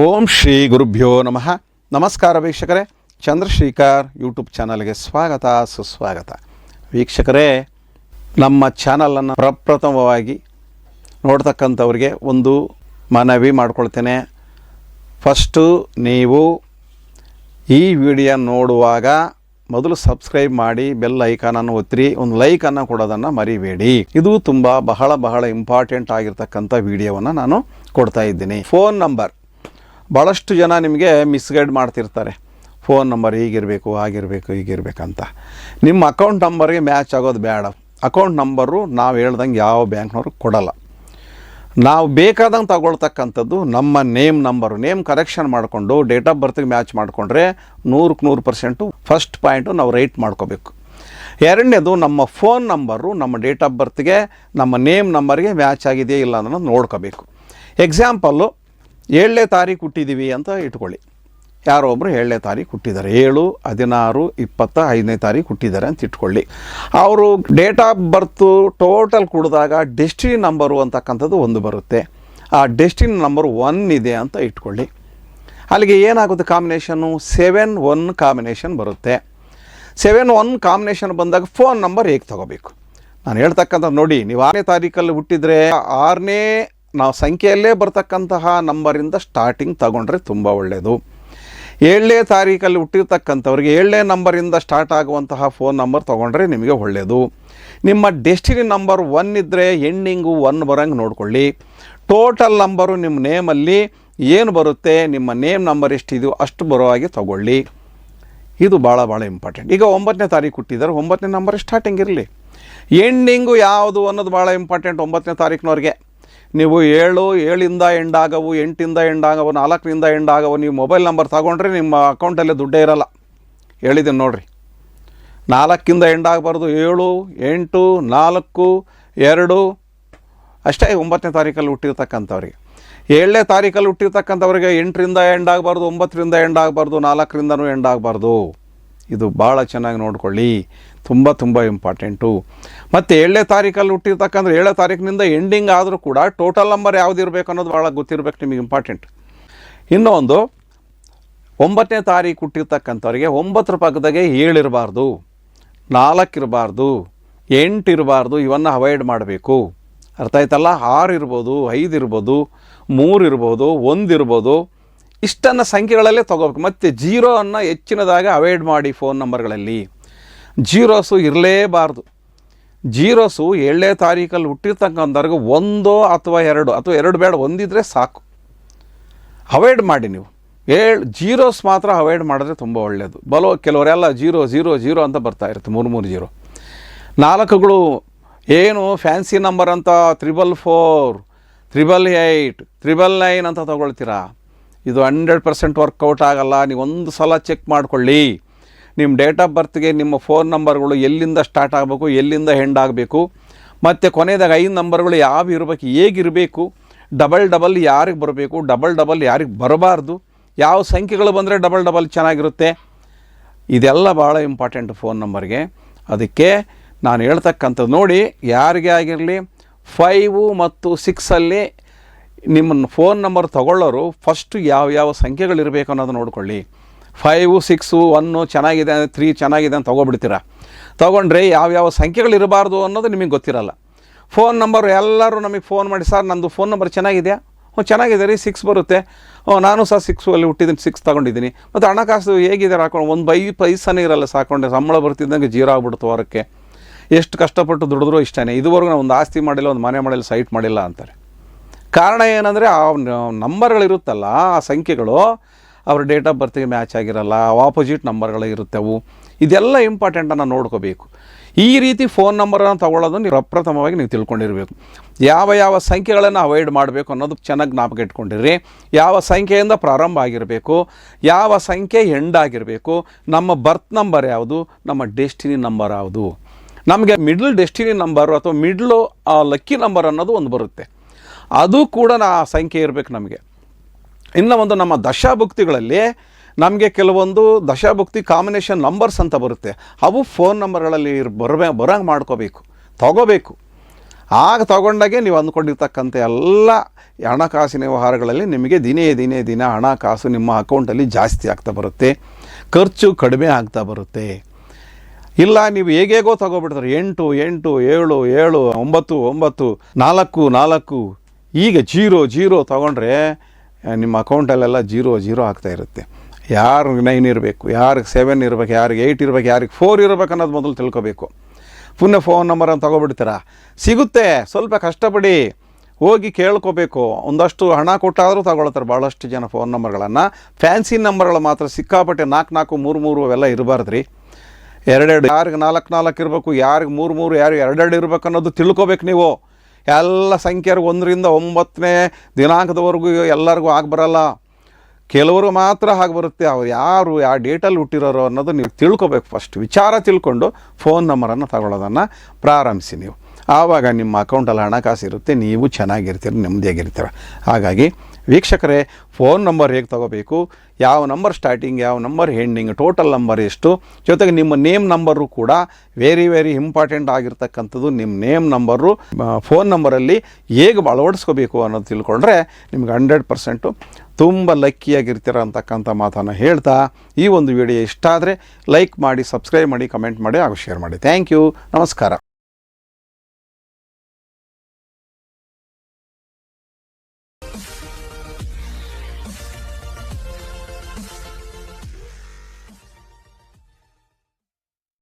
ಓಂ ಶ್ರೀ ಗುರುಭ್ಯೋ ನಮಃ. ನಮಸ್ಕಾರ ವೀಕ್ಷಕರೇ. ಚಂದ್ರಶೇಖರ್ ಯೂಟ್ಯೂಬ್ ಚಾನಲ್ಗೆ ಸ್ವಾಗತ, ಸುಸ್ವಾಗತ. ವೀಕ್ಷಕರೇ, ನಮ್ಮ ಚಾನಲನ್ನು ಪ್ರಪ್ರಥಮವಾಗಿ ನೋಡ್ತಕ್ಕಂಥವ್ರಿಗೆ ಒಂದು ಮನವಿ ಮಾಡ್ಕೊಳ್ತೇನೆ. ಫಸ್ಟು, ನೀವು ಈ ವಿಡಿಯೋ ನೋಡುವಾಗ ಮೊದಲು ಸಬ್ಸ್ಕ್ರೈಬ್ ಮಾಡಿ, ಬೆಲ್ ಐಕಾನನ್ನು ಒತ್ತಿರಿ, ಒಂದು ಲೈಕನ್ನು ಕೊಡೋದನ್ನು ಮರಿಬೇಡಿ. ಇದು ತುಂಬ ಬಹಳ ಬಹಳ ಇಂಪಾರ್ಟೆಂಟ್ ಆಗಿರ್ತಕ್ಕಂಥ ವಿಡಿಯೋವನ್ನು ನಾನು ಕೊಡ್ತಾ ಇದ್ದೀನಿ. ಫೋನ್ ನಂಬರ್ ಭಾಳಷ್ಟು ಜನ ನಿಮಗೆ ಮಿಸ್ಗೈಡ್ ಮಾಡ್ತಿರ್ತಾರೆ. ಫೋನ್ ನಂಬರ್ ಹೀಗಿರಬೇಕು, ಹಾಗಿರಬೇಕು, ಹೀಗಿರಬೇಕಂತ. ನಿಮ್ಮ ಅಕೌಂಟ್ ನಂಬರ್ಗೆ ಮ್ಯಾಚ್ ಆಗೋದು ಬೇಡ. ಅಕೌಂಟ್ ನಂಬರು ನಾವು ಹೇಳ್ದಂಗೆ ಯಾವ ಬ್ಯಾಂಕ್ನವರು ಕೊಡಲ್ಲ. ನಾವು ಬೇಕಾದಂಗೆ ತಗೊಳ್ತಕ್ಕಂಥದ್ದು ನಮ್ಮ ನೇಮ್ ನಂಬರು. ನೇಮ್ ಕರೆಕ್ಷನ್ ಮಾಡಿಕೊಂಡು, ಡೇಟ್ ಆಫ್ ಬರ್ತ್ಗೆ ಮ್ಯಾಚ್ ಮಾಡಿಕೊಂಡ್ರೆ ನೂರಕ್ಕೆ ನೂರು ಪರ್ಸೆಂಟು ಫಸ್ಟ್ ಪಾಯಿಂಟು ನಾವು ರೈಟ್ ಮಾಡ್ಕೋಬೇಕು. ಎರಡನೇದು ನಮ್ಮ ಫೋನ್ ನಂಬರು ನಮ್ಮ ಡೇಟ್ ಆಫ್ ಬರ್ತ್ಗೆ, ನಮ್ಮ ನೇಮ್ ನಂಬರ್ಗೆ ಮ್ಯಾಚ್ ಆಗಿದೆಯಾ ಇಲ್ಲ ಅನ್ನೋದು ನೋಡ್ಕೋಬೇಕು. ಎಕ್ಸಾಂಪಲ್ಲು ಏಳನೇ ತಾರೀಕು ಹುಟ್ಟಿದ್ದೀವಿ ಅಂತ ಇಟ್ಕೊಳ್ಳಿ. ಯಾರೋ ಒಬ್ಬರು ಏಳನೇ ತಾರೀಕು ಹುಟ್ಟಿದ್ದಾರೆ. ಏಳು, ಹದಿನಾರು, ಇಪ್ಪತ್ತ ಐದನೇ ತಾರೀಕು ಹುಟ್ಟಿದ್ದಾರೆ ಅಂತ ಇಟ್ಕೊಳ್ಳಿ. ಅವರು ಡೇಟ್ ಆಫ್ ಬರ್ತು ಟೋಟಲ್ ಕುಡಿದಾಗ ಡೆಸ್ಟಿನಿ ನಂಬರು ಅಂತಕ್ಕಂಥದ್ದು ಒಂದು ಬರುತ್ತೆ. ಆ ಡೆಸ್ಟಿನಿ ನಂಬರ್ ಒನ್ ಇದೆ ಅಂತ ಇಟ್ಕೊಳ್ಳಿ. ಅಲ್ಲಿಗೆ ಏನಾಗುತ್ತೆ ಕಾಂಬಿನೇಷನು ಸೆವೆನ್ ಒನ್ ಕಾಂಬಿನೇಷನ್ ಬರುತ್ತೆ. ಸೆವೆನ್ ಒನ್ ಕಾಂಬಿನೇಷನ್ ಬಂದಾಗ ಫೋನ್ ನಂಬರ್ ಹೇಗೆ ತಗೋಬೇಕು? ನಾನು ಹೇಳ್ತಕ್ಕಂಥ ನೋಡಿ, ನೀವು ಆರನೇ ತಾರೀಕಲ್ಲಿ ಹುಟ್ಟಿದರೆ ಆರನೇ ನಾವು ಸಂಖ್ಯೆಯಲ್ಲೇ ಬರ್ತಕ್ಕಂತಹ ನಂಬರಿಂದ ಸ್ಟಾರ್ಟಿಂಗ್ ತಗೊಂಡ್ರೆ ತುಂಬ ಒಳ್ಳೆಯದು ಏಳನೇ ತಾರೀಕಲ್ಲಿ ಹುಟ್ಟಿರ್ತಕ್ಕಂಥವ್ರಿಗೆ ಏಳನೇ ನಂಬರಿಂದ ಸ್ಟಾರ್ಟ್ ಆಗುವಂತಹ ಫೋನ್ ನಂಬರ್ ತೊಗೊಂಡ್ರೆ ನಿಮಗೆ ಒಳ್ಳೆಯದು ನಿಮ್ಮ ಡೆಸ್ಟಿನಿ ನಂಬರ್ ಒನ್ ಇದ್ದರೆ ಎಂಡಿಂಗು ಒನ್ ಬರೋಂಗೆ ನೋಡ್ಕೊಳ್ಳಿ. ಟೋಟಲ್ ನಂಬರು ನಿಮ್ಮ ನೇಮಲ್ಲಿ ಏನು ಬರುತ್ತೆ, ನಿಮ್ಮ ನೇಮ್ ನಂಬರ್ ಎಷ್ಟಿದೆಯೋ ಅಷ್ಟು ಬರೋ ಹಾಗೆ ತಗೊಳ್ಳಿ. ಇದು ಭಾಳ ಭಾಳ ಇಂಪಾರ್ಟೆಂಟ್ ಈಗ ಒಂಬತ್ತನೇ ತಾರೀಕು ಹುಟ್ಟಿದ್ದಾರೆ ಒಂಬತ್ತನೇ ನಂಬರ್ ಸ್ಟಾರ್ಟಿಂಗ್ ಇರಲಿ. ಎಂಡಿಂಗು ಯಾವುದು ಅನ್ನೋದು ಭಾಳ ಇಂಪಾರ್ಟೆಂಟ್ ಒಂಬತ್ತನೇ ತಾರೀಕಿನವ್ರಿಗೆ. ನೀವು ಏಳು, ಏಳಿಂದ ಎಂಡಾಗವು, ಎಂಟಿಂದ ಎಂಡಾಗವು, ನಾಲ್ಕರಿಂದ ಎಂಡಾಗವು, ನೀವು ಮೊಬೈಲ್ ನಂಬರ್ ತಗೊಂಡ್ರೆ ನಿಮ್ಮ ಅಕೌಂಟಲ್ಲಿ ದುಡ್ಡೇ ಇರಲ್ಲ. ಹೇಳಿದ್ದೀನಿ ನೋಡಿರಿ. ನಾಲ್ಕಿಂದ ಎಂಡಾಗಬಾರ್ದು, ಏಳು, ಎಂಟು, ನಾಲ್ಕು, ಎರಡು, ಅಷ್ಟೇ ಒಂಬತ್ತನೇ ತಾರೀಕಲ್ಲಿ ಹುಟ್ಟಿರ್ತಕ್ಕಂಥವ್ರಿಗೆ. ಏಳನೇ ತಾರೀಕಲ್ಲಿ ಹುಟ್ಟಿರ್ತಕ್ಕಂಥವ್ರಿಗೆ ಎಂಟರಿಂದ ಎಂಡ್ ಆಗಬಾರ್ದು ಒಂಬತ್ತರಿಂದ ಎಂಡ್ ಆಗಬಾರ್ದು ನಾಲ್ಕರಿಂದನೂ ಎಂಡ್ ಆಗಬಾರ್ದು ಇದು ಭಾಳ ಚೆನ್ನಾಗಿ ನೋಡ್ಕೊಳ್ಳಿ. ತುಂಬ ತುಂಬ ಇಂಪಾರ್ಟೆಂಟು. ಮತ್ತು ಏಳನೇ ತಾರೀಕಲ್ಲಿ ಹುಟ್ಟಿರ್ತಕ್ಕಂದ್ರೆ ಏಳನೇ ತಾರೀಕಿನಿಂದ ಎಂಡಿಂಗ್ ಆದರೂ ಕೂಡ ಟೋಟಲ್ ನಂಬರ್ ಯಾವ್ದು ಇರಬೇಕು ಅನ್ನೋದು ಭಾಳ ಗೊತ್ತಿರಬೇಕು, ನಿಮಗೆ ಇಂಪಾರ್ಟೆಂಟ್ ಇನ್ನೊಂದು ಒಂಬತ್ತನೇ ತಾರೀಕು ಹುಟ್ಟಿರ್ತಕ್ಕಂಥವ್ರಿಗೆ ಒಂಬತ್ತರ ಪಕ್ಕದಾಗೆ ಏಳಿರಬಾರ್ದು ನಾಲ್ಕು ಇರಬಾರ್ದು, ಎಂಟು ಇರಬಾರ್ದು, ಇವನ್ನು ಅವಾಯ್ಡ್ ಮಾಡಬೇಕು. ಅರ್ಥ ಆಯ್ತಲ್ಲ? ಆರು ಇರ್ಬೋದು, ಐದು ಇರ್ಬೋದು, ಮೂರು ಇರ್ಬೋದು, ಒಂದು ಇರ್ಬೋದು, ಇಷ್ಟನ್ನು ಸಂಖ್ಯೆಗಳಲ್ಲೇ ತೊಗೋಬೇಕು. ಮತ್ತು ಜೀರೋ ಅನ್ನು ಹೆಚ್ಚಿನದಾಗ ಅವಾಯ್ಡ್ ಮಾಡಿ ಫೋನ್ ನಂಬರ್ಗಳಲ್ಲಿ ಜೀರೋಸು ಇರಲೇಬಾರ್ದು. ಜೀರೋಸು ಏಳನೇ ತಾರೀಕಲ್ಲಿ ಹುಟ್ಟಿರ್ತಕ್ಕಂಥವ್ರಿಗೆ ಒಂದೋ ಅಥವಾ ಎರಡು ಅಥವಾ ಎರಡು ಬೇಡ, ಒಂದಿದ್ರೆ ಸಾಕು. ಅವಾಯ್ಡ್ ಮಾಡಿ ನೀವು. ಏಳು, ಜೀರೋಸ್ ಮಾತ್ರ ಅವಾಯ್ಡ್ ಮಾಡಿದ್ರೆ ತುಂಬ ಒಳ್ಳೆಯದು ಬಲೋ, ಕೆಲವರೆಲ್ಲ ಜೀರೋ ಜೀರೋ ಜೀರೋ ಅಂತ ಬರ್ತಾ ಇರುತ್ತೆ, ಮೂರು ಮೂರು, ಜೀರೋ. ನಾಲ್ಕುಗಳು ಏನು ಫ್ಯಾನ್ಸಿ ನಂಬರ್ ಅಂತ triple four triple eight triple nine ಅಂತ ತೊಗೊಳ್ತೀರಾ? ಇದು ಹಂಡ್ರೆಡ್ ಪರ್ಸೆಂಟ್ ವರ್ಕೌಟ್ ಆಗಲ್ಲ, ನೀವು ಒಂದು ಸಲ ಚೆಕ್ ಮಾಡ್ಕೊಳ್ಳಿ. ನಿಮ್ಮ ಡೇಟ್ ಆಫ್ ಬರ್ತ್ಗೆ ನಿಮ್ಮ ಫೋನ್ ನಂಬರ್ಗಳು ಎಲ್ಲಿಂದ ಸ್ಟಾರ್ಟ್ ಆಗಬೇಕು, ಎಲ್ಲಿಂದ ಹೆಂಡ್ ಆಗಬೇಕು, ಮತ್ತು ಕೊನೆಯದಾಗ ಐದು ನಂಬರ್ಗಳು ಯಾವ ಇರಬೇಕು ಹೇಗಿರಬೇಕು ಡಬಲ್ ಡಬಲ್ ಯಾರಿಗೆ ಬರಬೇಕು ಡಬಲ್ ಡಬಲ್ ಯಾರಿಗೆ ಬರಬಾರ್ದು, ಯಾವ ಸಂಖ್ಯೆಗಳು ಬಂದರೆ ಡಬಲ್ ಡಬಲ್ ಚೆನ್ನಾಗಿರುತ್ತೆ. ಇದೆಲ್ಲ ಭಾಳ ಇಂಪಾರ್ಟೆಂಟ್ ಫೋನ್ ನಂಬರ್ಗೆ ಅದಕ್ಕೆ ನಾನು ಹೇಳ್ತಕ್ಕಂಥದ್ದು ನೋಡಿ, ಯಾರಿಗೆ ಆಗಿರಲಿ ಫೈವು ಮತ್ತು ಸಿಕ್ಸಲ್ಲಿ ನಿಮ್ಮ ಫೋನ್ ನಂಬರ್ ತಗೊಳ್ಳೋರು ಫಸ್ಟು ಯಾವ ಯಾವ ಸಂಖ್ಯೆಗಳಿರಬೇಕು ಅನ್ನೋದು ನೋಡ್ಕೊಳ್ಳಿ. ಫೈವು, ಸಿಕ್ಸು ಒನ್ನು ಚೆನ್ನಾಗಿದೆ ತ್ರೀ ಚೆನ್ನಾಗಿದೆ ಅಂತ ತೊಗೊಬಿಡ್ತೀರ? ತೊಗೊಂಡ್ರೆ ಯಾವ್ಯಾವ ಸಂಖ್ಯೆಗಳಿರಬಾರ್ದು ಅನ್ನೋದು ನಿಮಗೆ ಗೊತ್ತಿರಲ್ಲ. ಫೋನ್ ನಂಬರ್ ಎಲ್ಲರೂ ನಮಗೆ ಫೋನ್ ಮಾಡಿ, ಸರ್, ನಂದು ಫೋನ್ ನಂಬರ್ ಚೆನ್ನಾಗಿದೆಯಾ? ಹ್ಞೂ, ಚೆನ್ನಾಗಿದೆ ರೀ, ಸಿಕ್ಸ್ ಬರುತ್ತೆ. ನಾನು ಸಹ ಸಿಕ್ಸು ಅಲ್ಲಿ ಹುಟ್ಟಿದ್ದೀನಿ, ಸಿಕ್ಸ್ ತೊಗೊಂಡಿದ್ದೀನಿ. ಮತ್ತು ಹಣಕಾಸು ಹೇಗಿದೆ ಹಾಕೊಂಡು ಒಂದು ಬೈ ಪೈಸನೇ ಇರಲ್ಲ ಸಾಕೊಂಡೆ ಸಂಬಳ ಬರ್ತಿದ್ದಂಗೆ ಜೀರೋ ಆಗ್ಬಿಡ್ತು ವಾರಕ್ಕೆ. ಎಷ್ಟು ಕಷ್ಟಪಟ್ಟು ದುಡಿದ್ರೂ ಇಷ್ಟನೇ. ಇದುವರೆಗೂ ನಾವು ಒಂದು ಆಸ್ತಿ ಮಾಡಿಲ್ಲ, ಒಂದು ಮನೆ ಮಾಡಿಲ್ಲ, ಸೈಟ್ ಮಾಡಿಲ್ಲ ಅಂತಾರೆ. ಕಾರಣ ಏನಂದರೆ ಆ ನಂಬರ್ಗಳಿರುತ್ತಲ್ಲ ಆ ಸಂಖ್ಯೆಗಳು ಅವ್ರ ಡೇಟ್ ಆಫ್ ಬರ್ತಿಗೆ ಮ್ಯಾಚ್ ಆಗಿರಲ್ಲ ಆಪೋಸಿಟ್ ನಂಬರ್ಗಳು ಇರುತ್ತವು. ಇದೆಲ್ಲ ಇಂಪಾರ್ಟೆಂಟನ್ನು ನೋಡ್ಕೋಬೇಕು. ಈ ರೀತಿ ಫೋನ್ ನಂಬರನ್ನು ತಗೊಳ್ಳೋದು ನೀವು ಪ್ರಪ್ರಥಮವಾಗಿ ನೀವು ತಿಳ್ಕೊಂಡಿರಬೇಕು. ಯಾವ ಯಾವ ಸಂಖ್ಯೆಗಳನ್ನು ಅವಾಯ್ಡ್ ಮಾಡಬೇಕು ಅನ್ನೋದು ಚೆನ್ನಾಗಿ ಜ್ಞಾಪಕ ಇಟ್ಕೊಂಡಿರಿ ಯಾವ ಸಂಖ್ಯೆಯಿಂದ ಪ್ರಾರಂಭ ಆಗಿರಬೇಕು, ಯಾವ ಸಂಖ್ಯೆ ಎಂಡ್ ಆಗಿರಬೇಕು, ನಮ್ಮ ಬರ್ತ್ ನಂಬರ್ ಯಾವುದು, ನಮ್ಮ ಡೆಸ್ಟಿನಿ ನಂಬರ್ ಯಾವುದು. ನಮಗೆ ಮಿಡ್ಲ್ ಡೆಸ್ಟಿನಿ ನಂಬರು ಅಥವಾ ಮಿಡ್ಲು ಲಕ್ಕಿ ನಂಬರ್ ಅನ್ನೋದು ಒಂದು ಬರುತ್ತೆ. ಅದು ಕೂಡ ಆ ಸಂಖ್ಯೆ ಇರಬೇಕು ನಮಗೆ. ಇನ್ನು ಒಂದು ನಮ್ಮ ದಶಾಭುಕ್ತಿಗಳಲ್ಲಿ ನಮಗೆ ಕೆಲವೊಂದು ದಶಾಭುಕ್ತಿ ಕಾಂಬಿನೇಷನ್ ನಂಬರ್ಸ್ ಅಂತ ಬರುತ್ತೆ. ಅವು ಫೋನ್ ನಂಬರ್ಗಳಲ್ಲಿ ಬರಬೇ ಬರೋಂಗೆ ಮಾಡ್ಕೋಬೇಕು, ತಗೋಬೇಕು. ಆಗ ತಗೊಂಡಾಗೆ ನೀವು ಅಂದ್ಕೊಂಡಿರ್ತಕ್ಕಂಥ ಎಲ್ಲ ಹಣಕಾಸಿನ ವ್ಯವಹಾರಗಳಲ್ಲಿ ನಿಮಗೆ ದಿನೇ ದಿನೇ ದಿನ ಹಣಕಾಸು ನಿಮ್ಮ ಅಕೌಂಟಲ್ಲಿ ಜಾಸ್ತಿ ಆಗ್ತಾ ಬರುತ್ತೆ, ಖರ್ಚು ಕಡಿಮೆ ಆಗ್ತಾ ಬರುತ್ತೆ. ಇಲ್ಲ ನೀವು ಹೇಗೇಗೋ ತಗೋಬಿಡ್ತಾರೆ, ಎಂಟು ಎಂಟು, ಏಳು ಏಳು, ಒಂಬತ್ತು ಒಂಬತ್ತು, ನಾಲ್ಕು ನಾಲ್ಕು, ಈಗ ಜೀರೋ ಜೀರೋ ತೊಗೊಂಡ್ರೆ ನಿಮ್ಮ ಅಕೌಂಟಲ್ಲೆಲ್ಲ ಜೀರೋ ಜೀರೋ ಆಗ್ತಾ ಇರುತ್ತೆ. ಯಾರಿಗೆ ನೈನ್ ಇರಬೇಕು, ಯಾರಿಗೆ ಸೆವೆನ್ ಇರಬೇಕು, ಯಾರಿಗೆ ಏಯ್ಟ್ ಇರಬೇಕು, ಯಾರಿಗೆ ಫೋರ್ ಇರಬೇಕು ಅನ್ನೋದು ಮೊದಲು ತಿಳ್ಕೊಬೇಕು. ಪುನಃ ಫೋನ್ ನಂಬರ್ ಅಂತ ತೊಗೊಬಿಡ್ತೀರಾ? ಸಿಗುತ್ತೆ, ಸ್ವಲ್ಪ ಕಷ್ಟಪಡಿ. ಹೋಗಿ ಕೇಳ್ಕೋಬೇಕು. ಒಂದಷ್ಟು ಹಣ ಕೊಟ್ಟಾದರೂ ತಗೊಳ್ತಾರೆ ಭಾಳಷ್ಟು ಜನ ಫೋನ್ ನಂಬರ್ಗಳನ್ನು ಫ್ಯಾನ್ಸಿ ನಂಬರ್ಗಳು ಮಾತ್ರ ಸಿಕ್ಕಾಪಟ್ಟೆ ನಾಲ್ಕು ನಾಲ್ಕು, ಮೂರು ಮೂರು ಅವೆಲ್ಲ ಇರಬಾರ್ದು ರೀ ಎರಡೆರಡು, ಯಾರಿಗೆ ನಾಲ್ಕು ನಾಲ್ಕು ಇರಬೇಕು, ಯಾರಿಗೆ ಮೂರು ಮೂರು, ಯಾರಿಗೆ ಎರಡೆರಡು ಇರಬೇಕು ಅನ್ನೋದು ತಿಳ್ಕೊಬೇಕು ನೀವು. ಎಲ್ಲ ಸಂಖ್ಯೆಯರು ಒಂದರಿಂದ ಒಂಬತ್ತನೇ ದಿನಾಂಕದವರೆಗೂ ಎಲ್ಲರಿಗೂ ಆಗಿ ಬರಲ್ಲ. ಕೆಲವರು ಮಾತ್ರ ಹಾಗೆ ಬರುತ್ತೆ. ಅವ್ರು ಯಾರು ಯಾವ ಡೇಟಲ್ಲಿ ಹುಟ್ಟಿರೋರು ಅನ್ನೋದು ನೀವು ತಿಳ್ಕೊಬೇಕು ಫಸ್ಟ್ ವಿಚಾರ ತಿಳ್ಕೊಂಡು ಫೋನ್ ನಂಬರನ್ನು ತಗೊಳ್ಳೋದನ್ನು ಪ್ರಾರಂಭಿಸಿ ನೀವು. ಆವಾಗ ನಿಮ್ಮ ಅಕೌಂಟಲ್ಲಿ ಹಣಕಾಸು ಇರುತ್ತೆ. ನೀವು ಚೆನ್ನಾಗಿರ್ತೀರ, ನೆಮ್ಮದಿಯಾಗಿರ್ತೀರ. ಹಾಗಾಗಿ ವೀಕ್ಷಕರೇ ಫೋನ್ ನಂಬರ್ ಹೇಗೆ ತಗೋಬೇಕು? ಯಾವ ನಂಬರ್ ಸ್ಟಾರ್ಟಿಂಗ್ ಯಾವ ನಂಬರ್ ಹೆಂಡಿಂಗ್ ಟೋಟಲ್ ನಂಬರ್ ಎಷ್ಟು? ಜೊತೆಗೆ ನಿಮ್ಮ ನೇಮ್ ನಂಬರು ಕೂಡ ವೆರಿ ವೆರಿ ಇಂಪಾರ್ಟೆಂಟ್ ಆಗಿರ್ತಕ್ಕಂಥದ್ದು ನಿಮ್ಮ ನೇಮ್ ನಂಬರು ಫೋನ್ ನಂಬರಲ್ಲಿ ಹೇಗೆ ಅಳವಡಿಸ್ಕೋಬೇಕು ಅನ್ನೋದು ತಿಳ್ಕೊಂಡ್ರೆ ನಿಮ್ಗೆ ಹಂಡ್ರೆಡ್ ಪರ್ಸೆಂಟು ತುಂಬ ಲಕ್ಕಿಯಾಗಿರ್ತೀರ ಅಂತಕ್ಕಂಥ ಮಾತನ್ನು ಹೇಳ್ತಾ ಈ ಒಂದು ವಿಡಿಯೋ ಇಷ್ಟ ಆದರೆ ಲೈಕ್ ಮಾಡಿ ಸಬ್ಸ್ಕ್ರೈಬ್ ಮಾಡಿ ಕಮೆಂಟ್ ಮಾಡಿ ಹಾಗೂ ಶೇರ್ ಮಾಡಿ. ಥ್ಯಾಂಕ್ ಯು ನಮಸ್ಕಾರ.